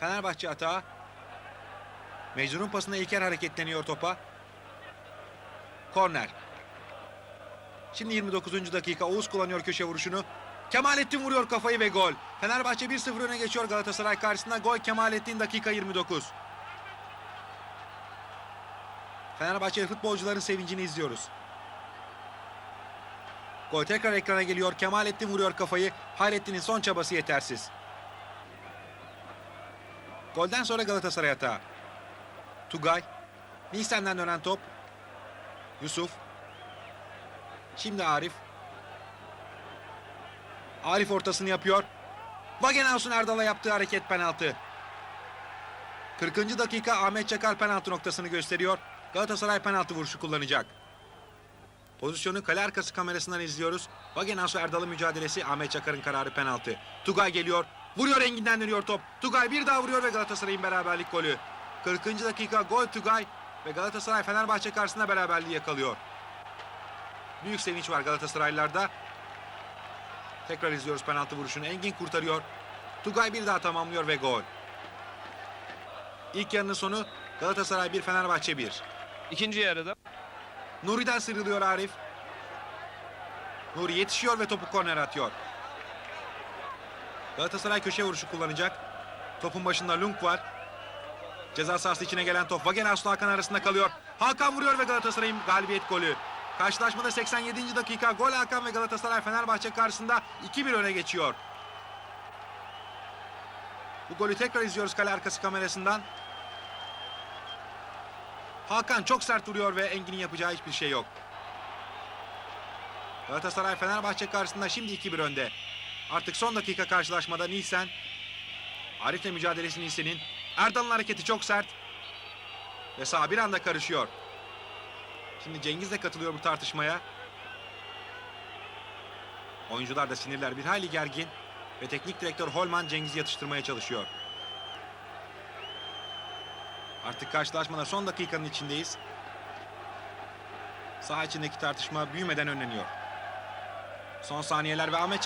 Fenerbahçe atağı. Mecnun'un pasına İlker hareketleniyor topa. Korner. Şimdi 29. dakika Oğuz kullanıyor köşe vuruşunu. Kemalettin vuruyor kafayı ve gol. Fenerbahçe 1-0 öne geçiyor Galatasaray karşısında. Gol Kemalettin dakika 29. Fenerbahçe futbolcuların sevincini izliyoruz. Gol tekrar ekrana geliyor. Kemalettin vuruyor kafayı. Hayrettin'in son çabası yetersiz. Golden sonra Galatasaray hata. Tugay. Nisan'dan dönen top. Yusuf. Şimdi Arif. Arif ortasını yapıyor. Wagenhaus'un Erdal'a yaptığı hareket penaltı. 40. dakika Ahmet Çakar penaltı noktasını gösteriyor. Galatasaray penaltı vuruşu kullanacak. Pozisyonu kale arkası kamerasından izliyoruz. Wagenhaus Erdal'ın mücadelesi Ahmet Çakar'ın kararı penaltı. Tugay geliyor. Vuruyor Engin'den dönüyor top. Tugay bir daha vuruyor ve Galatasaray'ın beraberlik golü. 40. dakika gol Tugay ve Galatasaray Fenerbahçe karşısında beraberliği yakalıyor. Büyük sevinç var Galatasaraylılarda. Tekrar izliyoruz penaltı vuruşunu. Engin kurtarıyor. Tugay bir daha tamamlıyor ve gol. İlk yarının sonu Galatasaray 1 Fenerbahçe 1. İkinci yarıda Nuri'den sıyrılıyor Arif. Nuri yetişiyor ve topu korner atıyor. Galatasaray köşe vuruşu kullanacak. Topun başında Lunk var. Ceza sahası içine gelen top Wagenhaus'la Hakan arasında kalıyor. Hakan vuruyor ve Galatasaray'ın galibiyet golü. Karşılaşmada 87. dakika gol Hakan ve Galatasaray Fenerbahçe karşısında 2-1 öne geçiyor. Bu golü tekrar izliyoruz kale arkası kamerasından. Hakan çok sert vuruyor ve Engin'in yapacağı hiçbir şey yok. Galatasaray Fenerbahçe karşısında şimdi 2-1 önde. Artık son dakika karşılaşmada Nisan. Arif'le mücadelesi Nisan'in. Erdal'ın hareketi çok sert. Ve sağ bir anda karışıyor. Şimdi Cengiz de katılıyor bu tartışmaya. Oyuncular da sinirler bir hayli gergin. Ve teknik direktör Holman Cengiz'i yatıştırmaya çalışıyor. Artık karşılaşmada son dakikanın içindeyiz. Saha içindeki tartışma büyümeden önleniyor. Son saniyeler ve Ahmet Çakar